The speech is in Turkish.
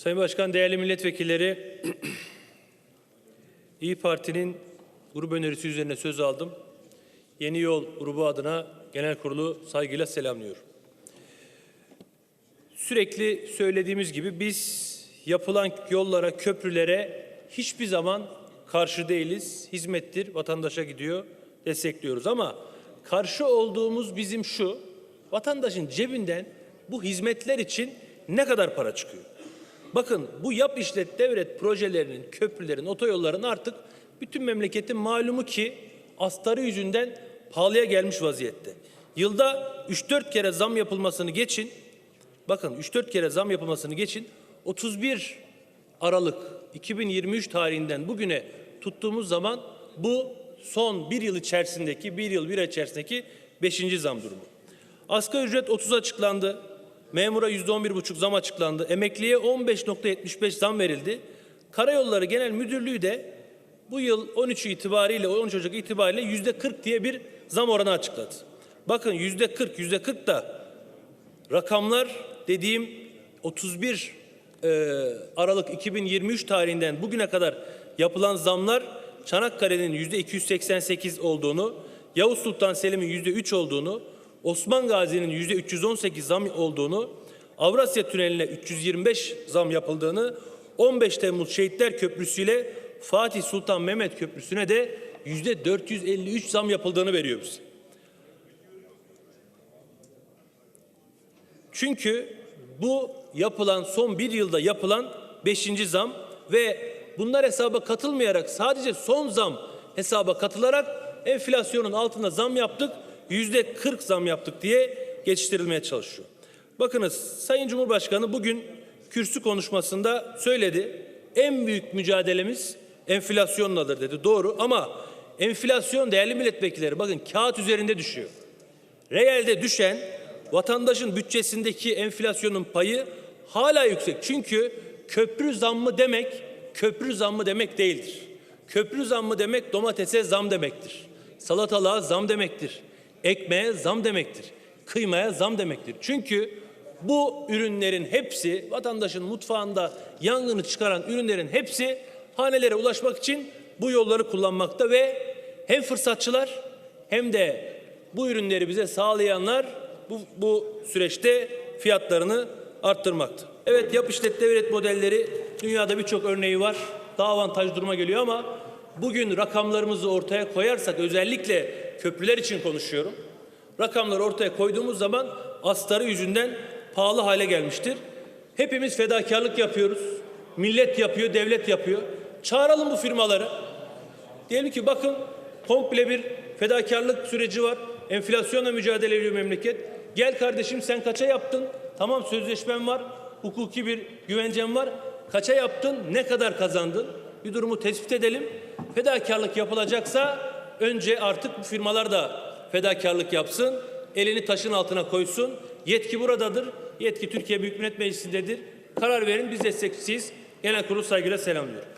Sayın Başkan, değerli milletvekilleri, İyi Parti'nin grup önerisi üzerine söz aldım. Yeni Yol grubu adına genel kurulu saygıyla selamlıyorum. Sürekli söylediğimiz gibi biz yapılan yollara, köprülere hiçbir zaman karşı değiliz. Hizmettir, vatandaşa gidiyor, destekliyoruz ama karşı olduğumuz bizim şu, vatandaşın cebinden bu hizmetler için ne kadar para çıkıyor? Bakın bu yap işlet devret projelerinin, köprülerin, otoyolların artık bütün memleketin malumu ki astarı yüzünden pahalıya gelmiş vaziyette. Yılda 3-4 kere zam yapılmasını geçin, bakın 3-4 kere zam yapılmasını geçin, 31 Aralık 2023 tarihinden bugüne tuttuğumuz zaman bu son bir yıl içerisindeki, bir yıl bir ay içerisindeki 5. zam durumu. Asgari ücret 30 açıklandı. Memura yüzde on bir buçuk zam açıklandı. Emekliye 15.75 zam verildi. Karayolları Genel Müdürlüğü de bu yıl 13 itibariyle 13 Ocak itibariyle yüzde 40 diye bir zam oranı açıkladı. Bakın yüzde 40 yüzde 40 da rakamlar dediğim 31 e, Aralık 2023 tarihinden bugüne kadar yapılan zamlar Çanakkale'nin yüzde 288 olduğunu, Yavuz Sultan Selim'in yüzde 3 olduğunu, Osman Gazi'nin yüzde 318 zam olduğunu, Avrasya Tüneli'ne 325 zam yapıldığını, 15 Temmuz Şehitler Köprüsü ile Fatih Sultan Mehmet Köprüsü'ne de yüzde 453 zam yapıldığını veriyor bize. Çünkü bu yapılan son bir yılda yapılan beşinci zam ve bunlar hesaba katılmayarak sadece son zam hesaba katılarak enflasyonun altında zam yaptık, yüzde 40 zam yaptık diye geçiştirilmeye çalışıyor. Bakınız Sayın Cumhurbaşkanı bugün kürsü konuşmasında söyledi. En büyük mücadelemiz enflasyonladır dedi. Doğru ama enflasyon değerli milletvekilleri bakın kağıt üzerinde düşüyor. Realde düşen vatandaşın bütçesindeki enflasyonun payı hala yüksek. Çünkü köprü zammı demek köprü zammı demek değildir. Köprü zammı demek domatese zam demektir. Salatalığa zam demektir. Ekmeğe zam demektir. Kıymaya zam demektir. Çünkü bu ürünlerin hepsi vatandaşın mutfağında yangını çıkaran ürünlerin hepsi hanelere ulaşmak için bu yolları kullanmakta ve hem fırsatçılar hem de bu ürünleri bize sağlayanlar bu, bu süreçte fiyatlarını arttırmakta. Evet yap işlet devlet modelleri dünyada birçok örneği var. Daha avantaj duruma geliyor ama bugün rakamlarımızı ortaya koyarsak özellikle köprüler için konuşuyorum. Rakamları ortaya koyduğumuz zaman astarı yüzünden pahalı hale gelmiştir. Hepimiz fedakarlık yapıyoruz. Millet yapıyor, devlet yapıyor. Çağıralım bu firmaları. Diyelim ki bakın komple bir fedakarlık süreci var. Enflasyonla mücadele ediyor memleket. Gel kardeşim sen kaça yaptın? Tamam sözleşmen var. Hukuki bir güvencen var. Kaça yaptın? Ne kadar kazandın? Bir durumu tespit edelim. Fedakarlık yapılacaksa önce artık bu firmalar da fedakarlık yapsın. Elini taşın altına koysun. Yetki buradadır. Yetki Türkiye Büyük Millet Meclisi'ndedir. Karar verin biz destekçisiyiz. Genel kurulu saygıyla selamlıyorum.